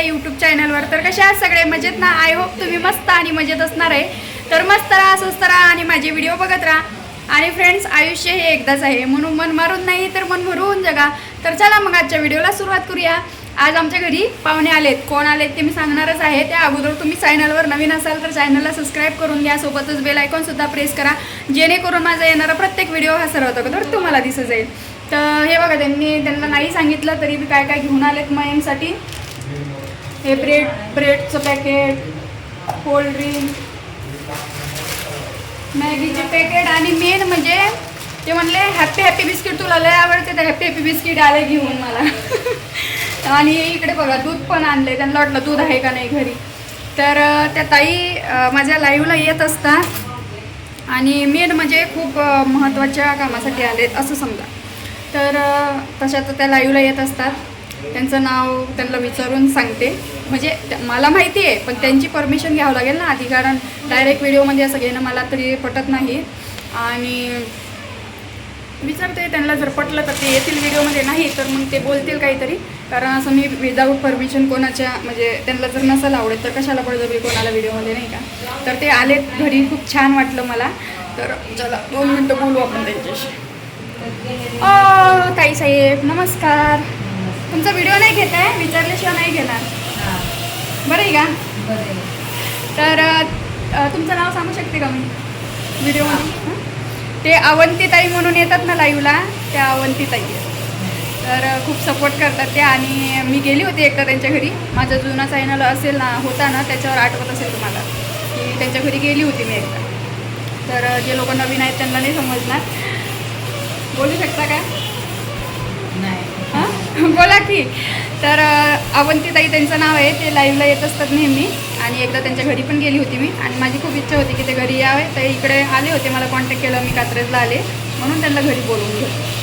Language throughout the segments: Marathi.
आपल्या यूट्यूब चॅनलवर तर कशा आहात सगळे? मजेत ना? आय होप तुम्ही मस्त आणि मजेत असणार आहे. तर मस्त राहा स्वस्त राहा आणि माझे व्हिडिओ बघत राहा. आणि फ्रेंड्स आयुष्य हे एकदाच आहे. म्हणून मन मारून नाही तर मन भरून जगा. तर चला मग आजच्या व्हिडिओला सुरुवात करूया. आज आमच्या घरी पाहुणे आलेत. कोण आलेत ते मी सांगणारच आहे. त्या अगोदर तुम्ही चॅनलवर नवीन असाल तर चॅनलला सबस्क्राईब करून घ्या. सोबतच बेल आयकॉन सुद्धा प्रेस करा. जेणेकरून माझा येणारा प्रत्येक व्हिडिओ हा सर्वात अगोदर तुम्हाला दिसत जाईल. तर हे बघा त्यांनी त्यांना नाही सांगितलं तरी बी काय काय घेऊन आलेत मयमसाठी हे ब्रेड ब्रेडचं पॅकेट कोल्ड्रिंक मॅगीचे पॅकेट आणि मेन म्हणजे ते म्हणले हॅपी हॅप्पी बिस्किट तुला लय आवडते तर हॅप्पी हॅप्पी बिस्किट आले घेऊन मला. आणि इकडे बघा दूध पण आणले त्यांना वाटलं दूध आहे का नाही घरी. तर त्या ताई माझ्या लाईव्हला येत असतात आणि मेन म्हणजे खूप महत्त्वाच्या कामासाठी आलेत असं समजा. तर तशा तर त्या लाईव्हला येत असतात. त्यांचं नाव त्यांना विचारून सांगते. म्हणजे मला माहिती आहे पण त्यांची परमिशन घ्यावं लागेल ना आधी कारण डायरेक्ट व्हिडिओमध्ये असं घेणं मला तरी पटत नाही. आणि विचारते त्यांना जर पटलं तर ते येतील व्हिडिओमध्ये नाही तर मग ते बोलतील काहीतरी. कारण असं मी विदाऊट परमिशन कोणाच्या म्हणजे त्यांना जर नसेल आवडेल तर कशाला बळजबरी कोणाला व्हिडिओमध्ये नाही का? तर ते आलेत घरी खूप छान वाटलं मला. तर चला दोन मिनटं बोलू आपण त्यांच्याशी. ओ ताई साहेब नमस्कार. तुमचा व्हिडिओ नाही घेत आहे विचारल्याशिवाय नाही घेणार. बरं आहे का? तर अ, तुमचं नाव सांगू शकते का मी? व्हिडिओमध्ये हं? ते अवंतीताई म्हणून येतात ना लाईव्हला त्या अवंतीताई. आहेत. तर खूप सपोर्ट करतात त्या आणि मी गेली होती एकदा त्यांच्या घरी. माझा जुना चॅनल असेल ना होता ना त्याच्यावर आठवत असेल तुम्हाला. की त्यांच्या घरी गेली होती मी एकदा. तर जे लोक नवीन आहेत त्यांना नाही समजणार. बोलू शकता हां बोला की. तर अवंतीताई त्यांचं नाव आहे ते लाईव्हला येत असतात नेहमी. आणि एकदा त्यांच्या घरी पण गेली होती मी. आणि माझी खूप इच्छा होती की ते घरी यावे. तर इकडे आले होते मला कॉन्टॅक्ट केलं मी कात्रजला आले. म्हणून त्यांना घरी बोलवून घेतलं.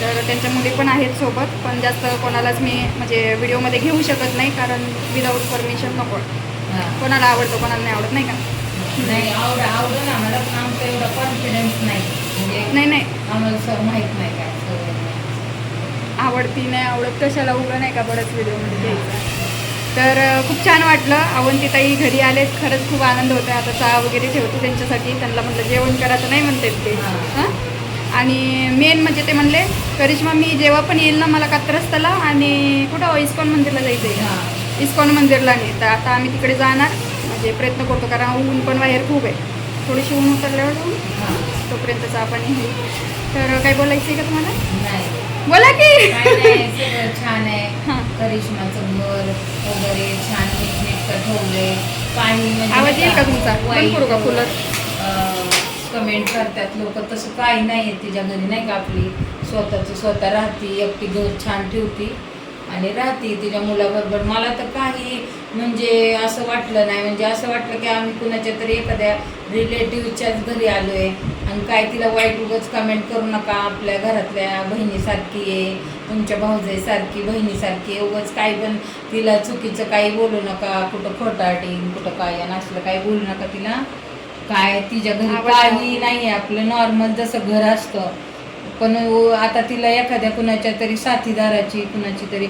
तर त्यांच्या मुली पण आहेत सोबत पण जास्त कोणालाच मी म्हणजे व्हिडिओमध्ये घेऊ शकत नाही कारण विदाऊट परमिशन नको. कोणाला आवडतं कोणाला नाही आवडत नाही का? नाही आवड आवडेल आम्हाला पण आमचा एवढा कॉन्फिडन्स नाही. म्हणजे नाही नाही. आम्हाला सर माहीत नाही काय. आवडती नाही आवडत कशाला उभं नाही का बरंच व्हिडिओमध्ये घ्यायचं. तर खूप छान वाटलं. अवंतीताई घरी आलेत. खरंच खूप आनंद होता आता चहा वगैरे ठेवते त्यांच्यासाठी. त्यांना म्हटलं जेवण करायचं नाही म्हणतात ते. हां. हां? आणि मेन म्हणजे ते म्हणले करिश्मा मी जेव्हा पण येईल ना मला कात्रस्तला आणि कुठं? इस्कॉन मंदिरला जायचं आहे हां. इस्कॉन मंदिरला नाही. तर आता आम्ही तिकडे जाणार. म्हणजे प्रयत्न करतो कारण ऊन पण बाहेर खूप आहे. थोडीशी ऊन उतरल्यावर जाऊ हां. तोपर्यंत चहा पाणी होईल तर काही बोलायचं आहे का तुम्हाला? नाही. बोला की छान आहे. करिश्माचं घर वगैरे छान नीटनेटकं ठेवलंय काही म्हणजे आवाज येईल का तुमचा? बंद करू का cooler? कमेंट करतात लोक तसं काही नाही आहे तिच्या घरी नाही का आपली स्वतःची स्वतः राहती एकटी घर छान ठेवती आणि राहती तिच्या मुलाबरोबर. मला तर काही म्हणजे असं वाटलं नाही. म्हणजे असं वाटलं की आम्ही कुणाच्या तरी एखाद्या रिलेटिव्हच्याच घरी आलो आहे आणि काय तिला वाईट उगच कमेंट करू नका. आपल्या घरातल्या बहिणीसारखी आहे तुमच्या भाऊजाईसारखी बहिणीसारखी आहे उगच काही पण तिला चुकीचं काही बोलू नका. कुठं खोटाटीन कुठं काय आणि असलं काही बोलू नका तिला. काय तिच्या घरी काही नाही आपलं नॉर्मल जसं घर असतं पण आता तिला एखाद्या कुणाच्या तरी साथीदाराची कुणाची तरी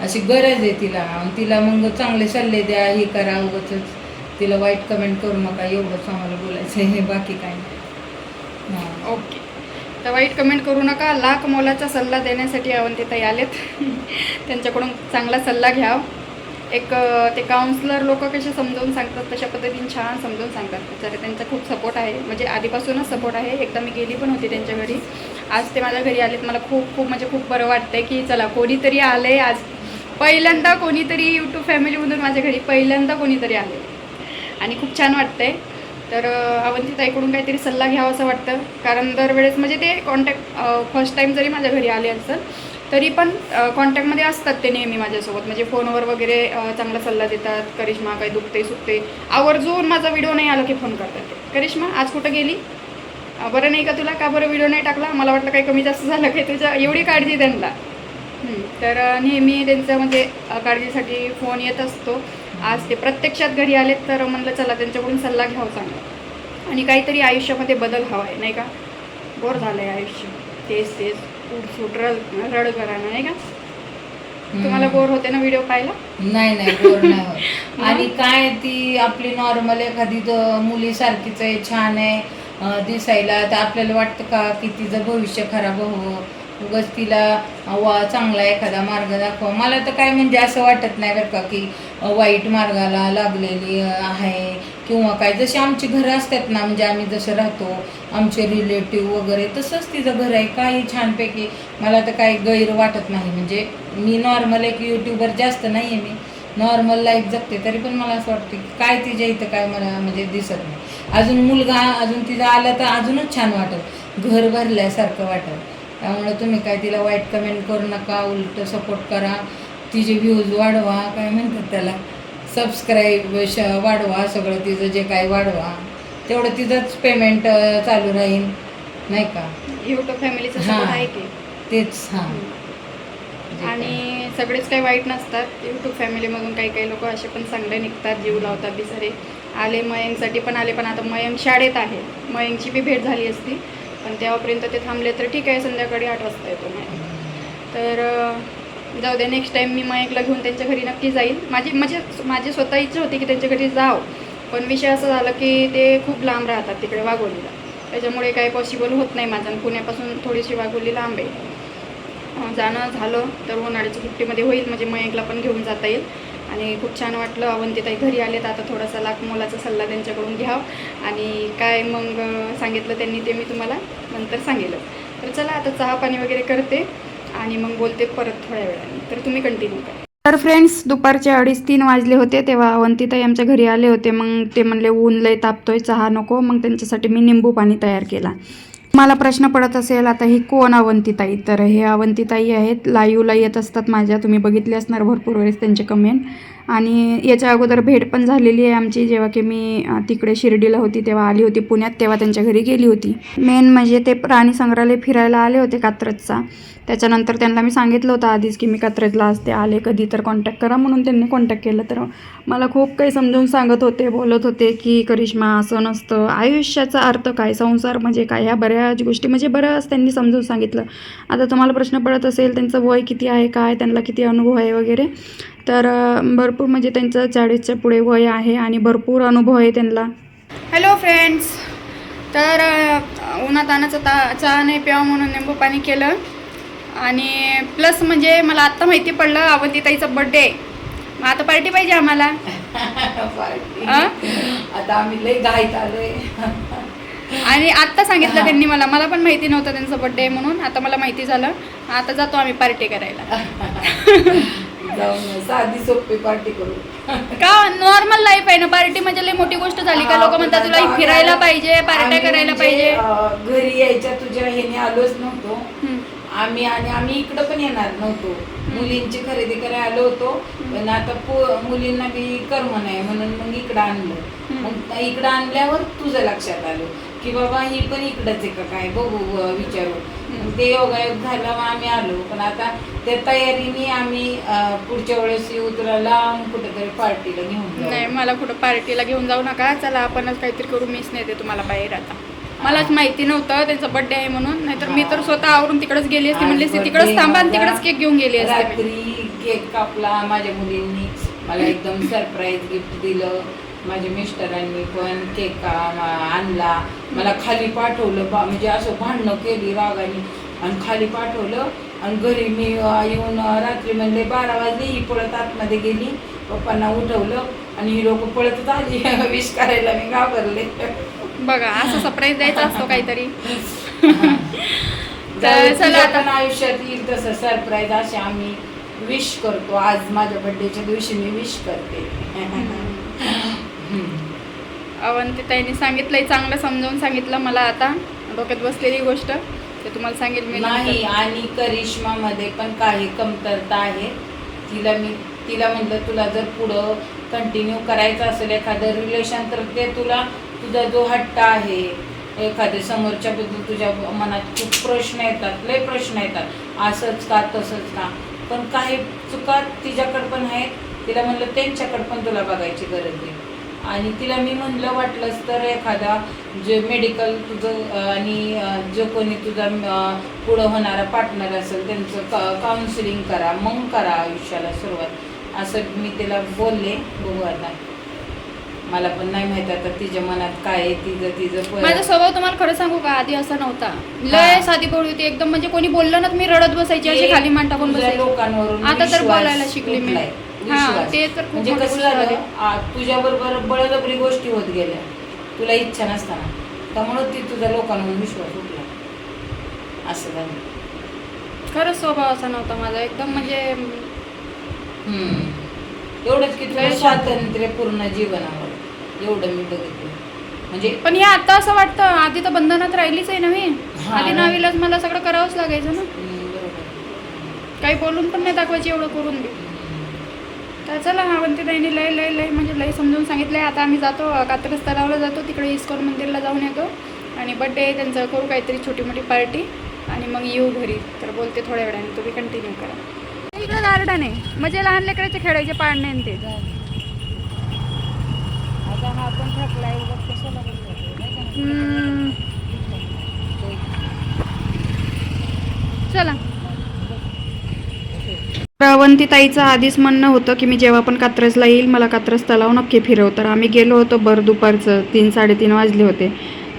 अशी गरज आहे तिला. तिला मग चांगले सल्ले द्या हे करा उगच तिला वाईट कमेंट करू नका एवढंच आम्हाला बोलायचं आहे बाकी काय नाही. हां. ओके. तर वाईट कमेंट करू नका. लाख मोलाचा सल्ला देण्यासाठी अवंतिताई आलेत. त्यांच्याकडून चांगला सल्ला घ्या. एक ते काउन्सिलर लोक कसे समजावून सांगतात तशा पद्धतीने छान समजावून सांगतात. बिचारे त्यांचा खूप सपोर्ट आहे. म्हणजे आधीपासूनच सपोर्ट आहे. एकदा मी गेली पण होती त्यांच्या घरी. आज ते माझ्या घरी आलेत. मला खूप खूप म्हणजे खूप बरं वाटतंय की चला कोणीतरी आले आज. पहिल्यांदा कोणीतरी यूट्यूब फॅमिलीमधून माझ्या घरी पहिल्यांदा कोणीतरी आले. आणि खूप छान वाटतंय. तर अवंतीताईकडून काहीतरी सल्ला घ्यावा असं वाटतं. कारण दरवेळेस म्हणजे ते कॉन्टॅक्ट फर्स्ट टाईम जरी माझ्या घरी आले असेल तरी पण कॉन्टॅक्टमध्ये असतात ते नेहमी माझ्यासोबत. म्हणजे फोनवर वगैरे चांगला सल्ला देतात. करिश्मा काही दुखते सुखते आवर्जून माझा व्हिडिओ नाही आला की फोन करतात ते. करिश्मा आज कुठं गेली? बरं नाही का तुला? का बरं व्हिडिओ नाही टाकला? मला वाटलं काही कमी जास्त झालं काही तुझ्या? एवढी काळजी त्यांना. तर नेहमी त्यांचं म्हणजे काळजीसाठी फोन येत असतो. आज ते प्रत्यक्षात घरी आलेत तर म्हणलं चला त्यांच्याकडून सल्ला घ्यावा चांगला. आणि काहीतरी आयुष्यामध्ये बदल हवा आहे नाही का? बोर झालं आहे आयुष्य. तेच तेच. सुट रड रड घराणं नाही का? तुम्हाला बोर होते ना व्हिडिओ पाहायला? नाही नाही बोर नाही होत. आणि काय ती आपली नॉर्मल एखादी मुलीसारखीच आहे छान आहे दिसायला तर आपल्याला वाटतं का की तिचं भविष्य खराब हो उगाच तिला वा चांगला एखादा मार्ग दाखवा. मला तर काय म्हणजे असं वाटत नाही बरं का की वाईट मार्गाला लागलेली आहे. किंवा काय जशी आमची घरं असतात ना म्हणजे आम्ही जसं राहतो आमचे रिलेटिव्ह वगैरे तसंच तिचं घर आहे काही छानपैकी मला तर काही गैर वाटत नाही. म्हणजे मी नॉर्मल एक यूट्यूबर जास्त नाही आहे मी. नॉर्मल लाईफ जगते तरी पण मला असं वाटतं की काय तिच्या इथं काय मला म्हणजे दिसत नाही. अजून मुलगा अजून तिचा आला तर अजूनच छान वाटत. घर भरल्यासारखं वाटत. त्यामुळे तुम्ही काय तिला वाईट कमेंट करू नका उलट सपोर्ट करा. तिचे व्ह्यूज वाढवा काय म्हणतात त्याला? सबस्क्राईब श वाढवा सगळं तिचं जे काय वाढवा. तेवढं तिचंच पेमेंट चालू राहील. नाही का? युट्यूब फॅमिलीचं हा. सपोर्ट आहे की? तेच हां. आणि सगळेच काही वाईट नसतात. यूट्यूब फॅमिलीमधून काही काही लोक असे पण चांगले निघतात जीव लावतात बिचारे. आले मयंकसाठी पण आले पण आता मयंक शाळेत आहे. मयंकची बी भेट झाली असती. पण तेव्हापर्यंत ते थांबले तर ठीक आहे संध्याकाळी आठ वाजता येतो मयंक तर जाऊ द्या नेक्स्ट टाईम मी मयंकला घेऊन त्यांच्या घरी नक्की जाईल माझी म्हणजे माझी स्वतः इच्छा होती की त्यांच्या घरी जाव. पण विषय असा झाला की ते खूप लांब राहतात तिकडे वाघोलीला. त्याच्यामुळे काही पॉसिबल होत नाही माझं आणि पुण्यापासून थोडीशी वाघोली लांब आहे. जाणं झालं तर उन्हाळ्याच्या सुट्टीमध्ये होईल म्हणजे मयंकला पण घेऊन जाता येईल. आणि खूप छान वाटलं अवंतीताई घरी आले तर आता थोडासा लाख मोलाचा सल्ला त्यांच्याकडून घ्याव. आणि काय मग सांगितलं त्यांनी ते मी तुम्हाला नंतर सांगेल तर चला आता चहा पाणी वगैरे करते. आणि मग बोलते परत थोड्या वेळाने. तर तुम्ही कंटिन्यू करा. तर फ्रेंड्स दुपारचे अडीच तीन वाजले होते तेव्हा अवंतीताई आमच्या घरी आले होते. मग ते म्हणले ऊन लय तापतोय चहा नको. मग त्यांच्यासाठी मी निंबू पाणी तयार केला. मला प्रश्न पडत असेल आता ही कोण अवंतीताई? तर हे अवंतीताई आहेत. लाईवला येत असतात माझ्या. तुम्ही बघितले असणार भरपूर वेळेस त्यांचे कमेंट आणि याच्या अगोदर भेट पण झालेली आहे आमची. जेव्हा की मी तिकडे शिर्डीला होती तेव्हा आली होती पुण्यात तेव्हा त्यांच्या घरी गेली होती. मेन म्हणजे ते प्राणी संग्रहालय फिरायला आले होते कात्रजचा. त्याच्यानंतर त्यांना मी सांगितलं होतं आधीच की मी कात्रजला असते आले कधी तर कॉन्टॅक्ट करा म्हणून त्यांनी कॉन्टॅक्ट केलं. तर मला खूप काही समजून सांगत होते बोलत होते की करिश्मा असं नसतं. आयुष्याचा अर्थ काय? संसार म्हणजे काय? ह्या बऱ्याच गोष्टी म्हणजे बऱ्याच त्यांनी समजून सांगितलं. आता तुम्हाला प्रश्न पडत असेल त्यांचं वय किती आहे? काय? त्यांना किती अनुभव आहे वगैरे? तर भरपूर म्हणजे त्यांचं चाळीसच्या पुढे वय आहे आणि भरपूर अनुभव आहे त्यांना. हॅलो फ्रेंड्स तर उन्हातानाचा ता चहा नाही प्यावं म्हणून निंबू पाणी केलं. आणि प्लस म्हणजे मला आत्ता माहिती पडलं अवंतीताईचा बड्डे आहे मग आता पार्टी पाहिजे आम्हाला? आता आम्ही घाईत आलोय. आणि आत्ता सांगितलं त्यांनी मला. मला पण माहिती नव्हतं त्यांचा बड्डे आहे म्हणून. आता मला माहिती झालं. आता जातो आम्ही पार्टी करायला. साधी सोपी पार्टी करू. का? नॉर्मल लाईफ आहे ना. पार्टी म्हणजे लई मोठी गोष्ट झाली का? लोक म्हणतात तुला फिरायला पाहिजे पार्ट्या करायला म्हणजे, पाहिजे. घरी यायच्या तुझ्या ह्याने आलोच नव्हतो. आम्ही आणि आम्ही इकडं पण येणार नव्हतो. मुलींची खरेदी करायला आलो होतो पण आता पो- मुलींना बी कर्म नाही म्हणून मग इकडं आणलं. मग इकडं आणल्यावर तुझं लक्षात आलं की बाबा ही पण इकडंच आहे का काय? बघू विचारू ते योगायोग झाला मग आम्ही आलो. पण आता त्या तयारीने आम्ही पुढच्या वेळेस येऊ तुला लांब कुठेतरी पार्टीला घेऊन. नाही मला कुठं पार्टीला घेऊन जाऊ नका. चला आपणच काहीतरी करू मीच नेते तुम्हाला बाहेर आता. मलाच माहिती नव्हतं त्यांचा बर्थडे आहे म्हणून. नाहीतर मी तर स्वतः आवरून तिकडेच गेली असती. म्हणली असती तिकडेच थांबा आणि. तिकडेच केक घेऊन गेली असते. रात्री केक कापला माझ्या मुलींनी. मला एकदम सरप्राईज गिफ्ट दिलं. माझ्या मिस्टरांनी पण केक आणला. मला खाली पाठवलं बा म्हणजे असं भांडणं केली रागाने. आणि खाली पाठवलं आणि घरी मी अं, येऊन अं, रात्री म्हणले बारा वाजले ही पळत आतमध्ये गेली. पप्पांना उठवलं आणि ही लोक पळतच आली. विश करायला मी घाबरले. बघा असं सरप्राईज द्यायचा असतो काहीतरी. तर चला आता. आयुष्यात येईल तसं सरप्राईज असे आम्ही विश करतो. आज माझ्या बर्थडेच्या दिवशी मी विश करते. अवंतीताईंनी सांगितलंय चांगलं समजावून सांगितलं मला आता. डोक्यात बसलेली गोष्ट ते तुम्हाला सांगेल मी नाही. आणि करिश्मामध्ये पण काही कमतरता आहे. तिला मी तिला म्हटलं तुला जर पुढं कंटिन्यू करायचं असेल एखादं रिलेशन तर ते तुला तुझा जो हट्ट आहे एखाद्या समोरच्याबद्दल तुझ्या मनात खूप प्रश्न येतात लय प्रश्न येतात. असंच का तसंच का? पण काही चुका तिच्याकडं पण आहेत. तिला म्हणलं त्यांच्याकडं पण तुला बघायची गरज आहे. आणि तिला मी म्हणलं वाटलंच तर एखादा जे मेडिकल तुझं आणि जो कोणी तुझा पुढं होणारा पार्टनर असेल त्यांचं काउन्सिलिंग करा मग करा आयुष्याला सुरुवात. असं मी तिला बोलले बघू आता. मला पण नाही माहीत आता तिच्या मनात काय आहे तिचं तिचं माझा स्वभाव तुम्हाला खरं सांगू का? आधी असा नव्हता. हा. लय साधी बोळी होती. एकदम म्हणजे कोणी बोललं ना तर मी रडत बसायची अशी खाली मान टाकून तुझ्या बसायची? लोकांवरून आता तर विश्वास बोलायला शिकली मी. हा, विश्वास. ते तर खूप म्हणजे मोठी कसं गोष्ट झाली. तुझ्या बरोबर बळजबरी गोष्टी होत गेल्या. तुला इच्छा नसताना. त्यामुळं ती तुझ्या लोकांवर विश्वास उठला. असं झालं. खरंच स्वभाव असा नव्हता माझा. एकदम म्हणजे हम्म. एवढंच की तुला स्वातंत्र्य पूर्ण जीवनावर एवढं मी बघितलं. म्हणजे पण हे आता असं वाटतं आधी तर बंधनात राहिलीच आहे ना मी हा आधी ना. नावीलाच मला सगळं करावंच लागायचं ना. हम्म, बरोबर. काही बोलून पण नाही दाखवायची एवढं करून दे तर चला अवंतीताईने लय लय लय म्हणजे लय समजून सांगितलंय. आता आम्ही जातो कात्रज तलावला जातो. तिकडे इस्कॉन मंदिरला जाऊन येतो. आणि बड्डे आहे त्यांचं करू काहीतरी छोटी मोठी पार्टी आणि मग येऊ घरी. तर बोलते थोड्या वेळाने तुम्ही कंटिन्यू करा. इकडं गार्डन आहे. म्हणजे लहान लेकराचे खेळायचे पाळणे आणि ते. आता थकलाय कशाला चला. अवंतीताईचं आधीच म्हणणं होतं की मी जेव्हा पण कात्रजला येईल मला कात्रज तलाव नक्की फिरव. तर आम्ही गेलो होतो भर दुपारचं तीन साडेतीन वाजले होते.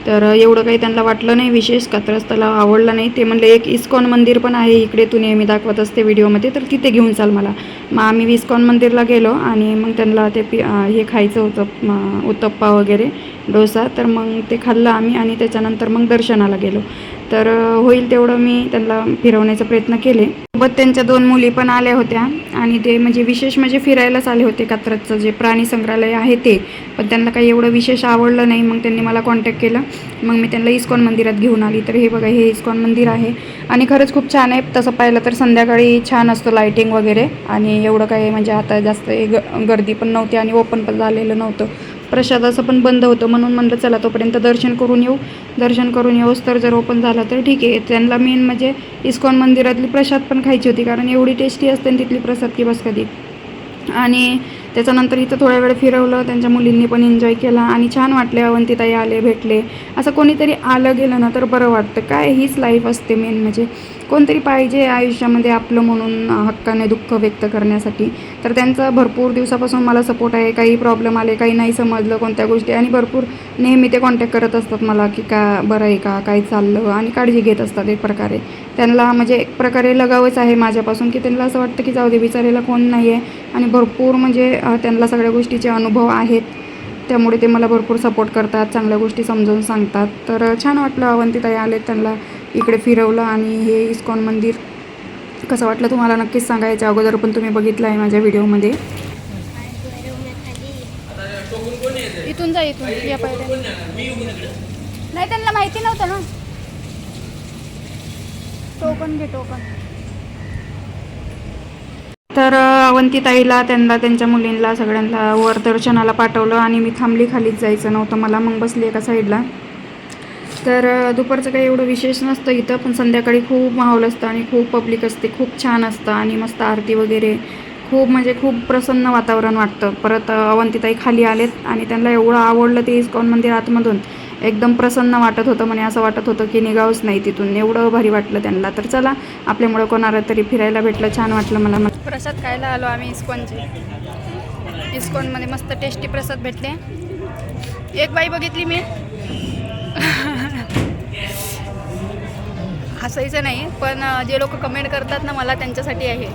तर एवढं काही त्यांना वाटलं नाही विशेष कात्रज त्याला आवडलं नाही. ते म्हणले एक इस्कॉन मंदिर पण आहे इकडे तू नेहमी दाखवत असते व्हिडिओमध्ये तर तिथे घेऊन चाल मला. मग आम्ही इस्कॉन मंदिरला गेलो आणि मग त्यांना ते पि हे खायचं होतं उत्तप्पा वगैरे डोसा. तर मग ते खाल्लं आम्ही आणि त्याच्यानंतर मग दर्शनाला गेलो. तर होईल तेवढं मी त्यांना फिरवण्याचा प्रयत्न केले. सोबत त्यांच्या दोन मुली पण आल्या होत्या. आणि ते म्हणजे विशेष म्हणजे फिरायलाच आले होते कात्रजचं जे प्राणी संग्रहालय आहे ते. पण त्यांना काही एवढं विशेष आवडलं नाही. मग त्यांनी मला कॉन्टॅक्ट केला. मग मी त्यांना इस्कॉन मंदिरात घेऊन आली. तर हे बघा हे इस्कॉन मंदिर आहे. आणि खरंच खूप छान आहे. तसं पाहिलं तर संध्याकाळी छान असतं लाईटिंग वगैरे. आणि एवढं काही म्हणजे आता जास्त हे ग गर्दी पण नव्हती आणि ओपन पण झालेलं नव्हतं. प्रसादाचं पण बंद होतं म्हणून म्हणलं चला तोपर्यंत दर्शन करून येऊ. दर्शन करून येऊस तर जर ओपन झाला तर ठीक आहे. त्यांना मेन म्हणजे इस्कॉन मंदिरातली प्रसाद पण खायची होती कारण एवढी टेस्टी असते ना तिथली प्रसाद की बस कधी. आणि त्याच्यानंतर इथं थोड्या वेळ फिरवलं त्यांच्या मुलींनी पण एन्जॉय केला आणि छान वाटले अवंतिताई आले भेटले. असं कोणीतरी आलं गेलं ना तर बरं वाटतं. काय हीच लाईफ असते मेन म्हणजे. कोणतरी पाहिजे आयुष्यामध्ये आपलं म्हणून हक्काने दुःख व्यक्त करण्यासाठी. तर त्यांचा भरपूर दिवसापासून मला सपोर्ट आहे. काही प्रॉब्लेम आले काही नाही समजलं कोणत्या गोष्टी. आणि भरपूर नेहमी ते कॉन्टॅक्ट करत असतात मला की का बरं आहे का काय चाललं आणि काळजी घेत असतात एक प्रकारे. त्यांना म्हणजे एक प्रकारे लगावच आहे माझ्यापासून की त्यांना असं वाटतं की जाऊ दे बिचारीला कोण नाही आहे आणि भरपूर म्हणजे त्यांना सगळ्या गोष्टीचे अनुभव आहेत. त्यामुळे ते मला भरपूर सपोर्ट करतात चांगल्या गोष्टी समजून सांगतात. तर छान वाटलं अवंतीताई आले त्यांना इकडे फिरवलं आणि हे इस्कॉन मंदिर. कसं वाटलं तुम्हाला नक्कीच सांगायचं. अगोदर पण तुम्ही बघितलं आहे माझ्या व्हिडिओमध्ये. इथून जा इथून. या नाही त्यांना माहिती नव्हतं ना. टोकन घे टोकन. तर अवंतीताईला त्यांना त्यांच्या मुलींना सगळ्यांना वर दर्शनाला पाठवलं आणि मी थांबली खालीच जायचं नव्हतं. मला मग बसली एका साईडला. तर दुपारचं काही एवढं विशेष नसतं इथं पण संध्याकाळी खूप माहोल असतं आणि खूप पब्लिक असते खूप छान असतं आणि मस्त आरती वगैरे. खूप म्हणजे खूप प्रसन्न वातावरण वाटतं. परत अवंतिताई अवंतीताई खाली आलेत आणि त्यांना एवढं आवडलं ते इस्कॉन मंदिर आतमधून. एकदम प्रसन्न वाटत होतं म्हणे असं वाटत होतं की निघावंच नाही तिथून. एवढं भारी वाटलं त्यांना. तर चला आपल्यामुळं कोणाला तरी फिरायला भेटलं. छान वाटलं मला. प्रसाद खायला आलो आम्ही इस्कॉनचे. इस्कॉनमध्ये मस्त टेस्टी प्रसाद भेटले. एक बाई बघितली मी. हसायचं नाही पण जे लोक कमेंट करतात ना मला त्यांच्यासाठी आहे.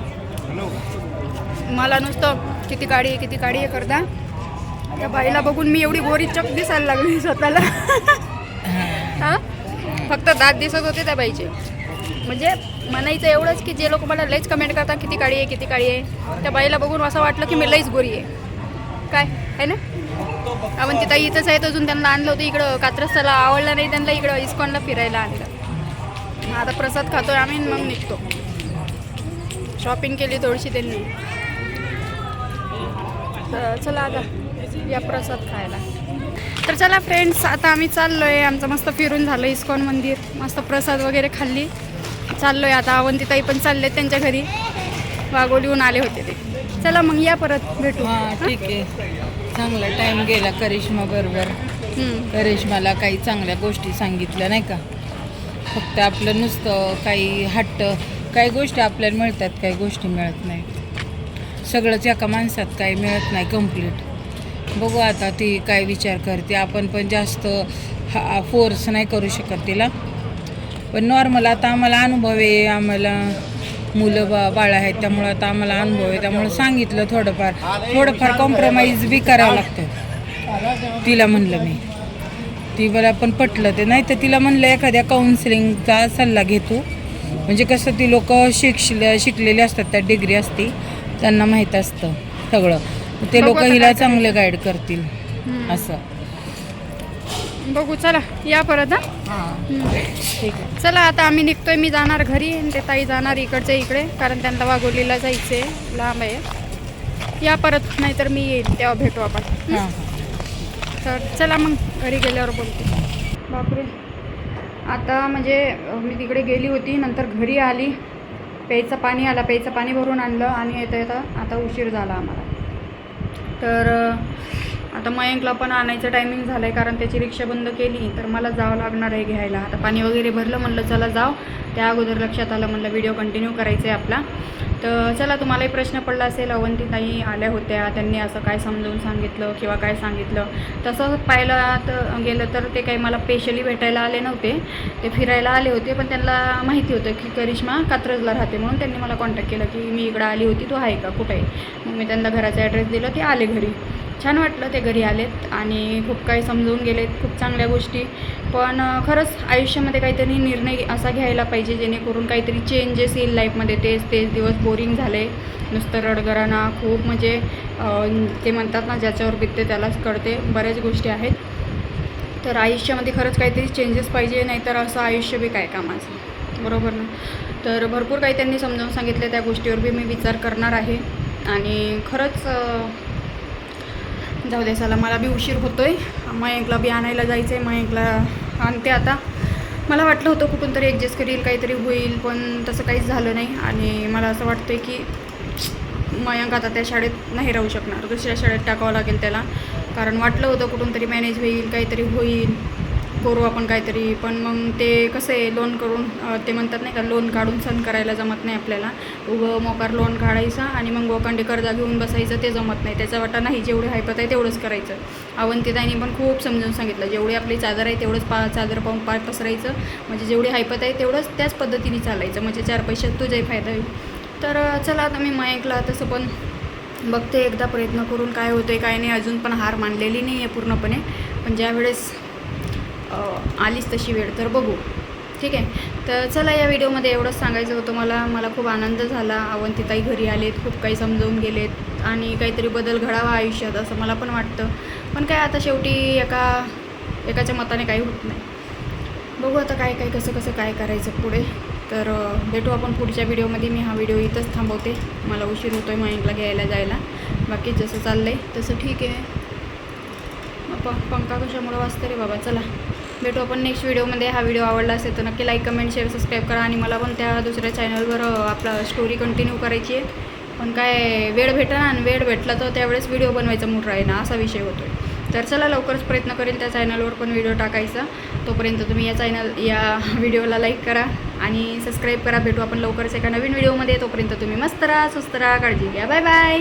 मला नुसतं किती काळी आहे किती काळी आहे करता. त्या बाईला बघून मी एवढी गोरी चक दिसायला लागली स्वतःला. हां? फक्त दात दिसत होते त्या बाईचे. म्हणजे म्हणायचं एवढंच की जे लोक मला लईच कमेंट करतात किती काळी आहे किती काळी आहे. त्या बाईला बघून असं वाटलं की मी लईच गोरी आहे. काय? आहे ना? आपण तिथं इथंच आहेत अजून त्यांना आणलं होतं इकडं कात्रस्ताला आवडलं नाही त्यांना इकडं इस्कॉनला फिरायला आणलं. मग आता प्रसाद खातोय आम्ही मग निघतो. शॉपिंग केली थोडीशी त्यांनी. तर चला आता या प्रसाद खायला. तर चला फ्रेंड्स आता आम्ही चाललो आहे आमचं मस्त फिरून झालं इस्कॉन मंदिर. मस्त प्रसाद वगैरे खाल्ली. चाललो आहे आता. अवंतीताई पण चालले त्यांच्या घरी. वागोलीहून आले होते ते. चला मग या परत भेटू? ठीक आहे. चांगला टाइम गेला करिश्मा बरोबर. करिश्माला काही चांगल्या गोष्टी सांगितल्या नाही का? फक्त आपलं नुसतं काही हट्ट काही गोष्टी आपल्याला मिळतात काही गोष्टी मिळत नाहीत. सगळंच एका माणसात काही मिळत नाही कंप्लीट बघू आता ती काय विचार करते. आपण पण जास्त हा फोर्स नाही करू शकत तिला. पण नॉर्मल आता आम्हाला अनुभव आहे आम्हाला मुलं बा बाळ आहेत त्यामुळं आता आम्हाला अनुभव आहे. त्यामुळं सांगितलं थोडंफार. थोडंफार कॉम्प्रोमाइज बी करावं लागतं. तिला म्हणलं मी. ती मला पण पटलं ते. नाही तर तिला म्हणलं एखाद्या काउन्सिलिंगचा सल्ला घेतो. म्हणजे कसं ती लोक शिकले शिकलेली असतात त्या डिग्री असती त्यांना माहीत असतं सगळं. ते लोक हिला चांगले गाईड करतील. असं. बघू चला या परत ठीक आहे. चला आता आम्ही निघतोय मी जाणार घरी आणि ते ताई जाणार इकडच्या इकडे कारण त्यांना वाघोलीला जायचं आहे लांब आहे. या परत नाहीतर मी येईल तेव्हा भेटू आपण. तर चला मग घरी गेल्यावर बोलते. बापरे. आता म्हणजे मी तिकडे गेली होती नंतर घरी आली. प्यायचं पाणी आला प्यायचं पाणी भरून आणलं आणि येता येता आता उशीर झाला आम्हाला. तर आता मयंकला पण आणायचं टायमिंग झालं आहे कारण त्याची रिक्षा बंद केली तर मला जावं लागणार आहे घ्यायला. आता पाणी वगैरे भरलं म्हणलं चला जाव त्या अगोदर लक्षात आलं म्हणलं व्हिडिओ कंटिन्यू करायचा आहे आपला. तर चला तुम्हालाही प्रश्न पडला असेल अवंतीताई आल्या होत्या त्यांनी असं काय समजावून सांगितलं किंवा काय सांगितलं? तसं पाहिलं तर गेलं तर ते काही मला स्पेशली भेटायला आले नव्हते. ते फिरायला आले होते पण त्यांना माहिती होतं की करिश्मा कात्रजला राहते म्हणून त्यांनी मला कॉन्टॅक्ट केला की मी इकडं आली होती तू आहे का? कुठे आहे? मग मी त्यांना घराचा ॲड्रेस दिला ते आले घरी. छान वाटलं ते घरी आलेत आणि खूप काही समजून गेलेत खूप चांगल्या गोष्टी. पण खरंच आयुष्यामध्ये काहीतरी निर्णय असा घ्यायला पाहिजे जेणेकरून काहीतरी चेंजेस येईल लाईफमध्ये तेच तेच दिवस बोरिंग झाले. नुसतं रडगराना खूप म्हणजे ते म्हणतात ना ज्याच्यावर बिकते त्यालाच कळते. बऱ्याच गोष्टी आहेत. तर आयुष्यामध्ये खरंच काहीतरी चेंजेस पाहिजे नाहीतर असं आयुष्य बी काय कामाचं? बरोबर ना? तर भरपूर काही त्यांनी समजावून सांगितले त्या गोष्टीवर बी मी विचार करणार आहे. आणि खरंच जाऊ दे चला मला बी उशीर होतो आहे मयंकला बी आणायला जायचं आहे मयंकला आणते आता. मला वाटलं होतं कुठून तरी ॲडजस्ट करील काहीतरी होईल पण तसं काहीच झालं नाही. आणि मला असं वाटतं की मयंक आता त्या शाळेत नाही राहू शकणार. दुसऱ्या शाळेत टाकावं लागेल त्याला. कारण वाटलं होतं कुठून तरी मॅनेज होईल काहीतरी होईल. करू आपण काहीतरी पण मग ते कसं आहे लोन करून ते म्हणतात नाही का लोन काढून सण करायला जमत नाही आपल्याला. उभं मोकार लोन काढायचा आणि मग गोकांडी कर्जा घेऊन बसायचं ते जमत नाही. त्याचा वाटा नाही जेवढे हायपत आहे तेवढंच करायचं. अवंतीताईंनी पण खूप समजून सांगितलं जेवढी आपली चादर आहे तेवढंच पा चादर पाहून पार पसरायचं. म्हणजे जेवढी हायपत आहे तेवढंच त्याच पद्धतीने चालायचं. म्हणजे चार पैशात तुझाही फायदा होईल. तर चला आता मी मयंकला तसं पण बघते एकदा प्रयत्न करून काय होतं काय नाही अजून पण हार मानलेली नाही आहे पूर्णपणे. पण ज्यावेळेस आलीच तशी वेळ तर बघू. ठीक आहे? तर चला या व्हिडिओमध्ये एवढंच सांगायचं होतं मला. मला खूप आनंद झाला. अवंतिताई घरी आलेत खूप काही समजवून गेलेत आणि काहीतरी बदल घडावा आयुष्यात असं मला पण वाटतं. पण काय आता शेवटी एका एकाच्या मताने काही होत नाही. बघू आता काय काय कसं कसं काय करायचं पुढे. तर भेटू आपण पुढच्या व्हिडिओमध्ये. मी हा व्हिडिओ इथंच थांबवते. मला उशीर होतो आहे माइंडला घ्यायला जायला. बाकी जसं चाललं आहे तसं ठीक आहे. प पंखा कशामुळं वाचतं रे बाबा? चला. भेटू आपण नेक्स्ट व्हिडिओमध्ये हा व्हिडिओ आवडला असेल तर नक्की लाईक कमेंट शेअर सबस्क्राईब करा आणि मला पण त्या दुसऱ्या चॅनलवर आपला स्टोरी कंटिन्यू करायची आहे. पण काय वेळ भेटा आणि वेळ भेटला तर त्यावेळेस व्हिडिओ बनवायचा मूड आहे ना असा विषय होतो आहे तर चला लवकरच प्रयत्न करेल त्या चॅनलवर पण व्हिडिओ टाकायचा. तोपर्यंत तुम्ही या चॅनल या व्हिडिओला लाईक करा आणि सबस्क्राईब करा. भेटू आपण लवकरच एका नवीन व्हिडिओमध्ये तोपर्यंत तुम्ही मस्त राहा स्वस्त राहा काळजी घ्या. Bye bye